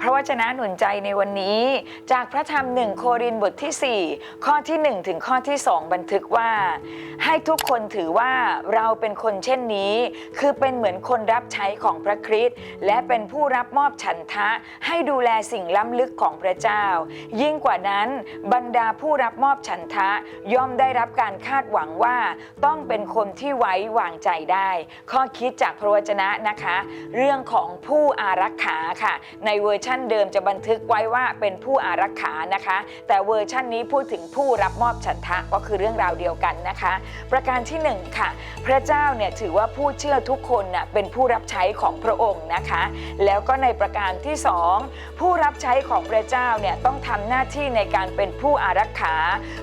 พระวจนะหนุนใจในวันนี้ จากพระธรรมหนึ่งโครินบทที่ 4 ข้อที่ 1 ถึงข้อที่ 2 บันทึกว่า ให้ทุกคนถือว่าเราเป็นคนเช่นนี้ คือเป็นเหมือนคนรับใช้ของพระคริสต์และเป็นผู้รับมอบฉันทะ ให้ดูแลสิ่งล้ำลึกของพระเจ้า ยิ่งกว่านั้นบรรดาผู้รับมอบฉันทะ ย่อมได้รับการคาดหวังว่า ต้องเป็นคนที่ไว้วางใจได้ ข้อคิดจากพระวจนะนะคะ เรื่องของผู้อารักขาค่ะ ในเวอร์ชันเดิมจะบันทึกไว้ว่าเป็นผู้อารักขานะคะ แต่เวอร์ชั่นนี้พูดถึงผู้รับมอบฉันทะก็คือเรื่องราวเดียวกันนะคะ ประการที่หนึ่งค่ะพระเจ้าเนี่ยถือว่าผู้เชื่อทุกคนน่ะเป็นผู้รับใช้ของพระองค์นะคะ แล้วก็ในประการที่สองผู้รับใช้ของพระเจ้าเนี่ยต้องทำหน้าที่ในการเป็นผู้อารักขา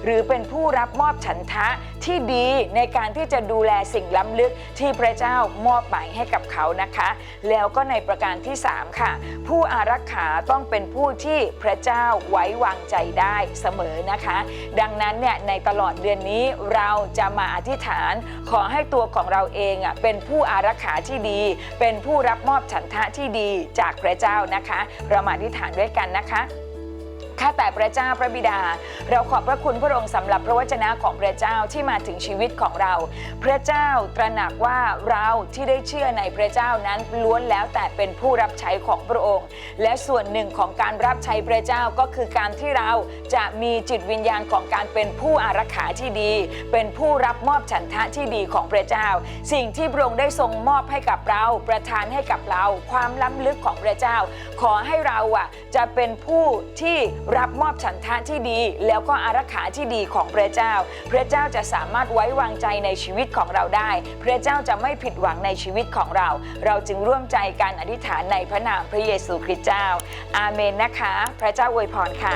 หรือเป็นผู้รับมอบฉันทะที่ดีในการที่จะดูแลสิ่งล้ำลึกที่พระเจ้ามอบหมายให้กับเขานะคะ แล้วก็ในประการที่สามค่ะ ผู้อารักขขาต้องเป็นผู้ที่พระเจ้าไว้วางใจได้เสมอนะคะ ดังนั้นเนี่ยในตลอดเดือนนี้เราจะมาอธิษฐานขอให้ตัวของเราเองอะเป็นผู้อารักขาที่ดี เป็นผู้รับมอบฉันทะที่ดีจากพระเจ้านะคะ เรามาอธิษฐานด้วยกันนะคะ ข้าแต่พระเจ้าพระบิดา เราขอบพระคุณพระองค์สำหรับพระวจนะของพระเจ้าที่มาถึงชีวิตของเรา พระเจ้าตระหนักว่าเราที่ได้เชื่อในพระเจ้านั้นล้วนแล้วแต่เป็นผู้รับใช้ของพระองค์ และส่วนหนึ่งของการรับใช้พระเจ้าก็คือการที่เราจะมีจิตวิญญาณของการเป็นผู้อารักขาที่ดี เป็นผู้รับมอบฉันทะที่ดีของพระเจ้า สิ่งที่พระองค์ได้ทรงมอบให้กับเรา ประทานให้กับเรา ความล้ำลึกของพระเจ้า ขอให้เราอะจะเป็นผู้ที่รับมอบฉันทะที่ดี แล้วก็อารักขาที่ดีของพระเจ้า พระเจ้าจะสามารถไว้วางใจในชีวิตของเราได้ พระเจ้าจะไม่ผิดหวังในชีวิตของเรา เราจึงร่วมใจการอธิษฐานในพระนามพระเยซูคริสต์เจ้า อาเมนนะคะ พระเจ้าอวยพรค่ะ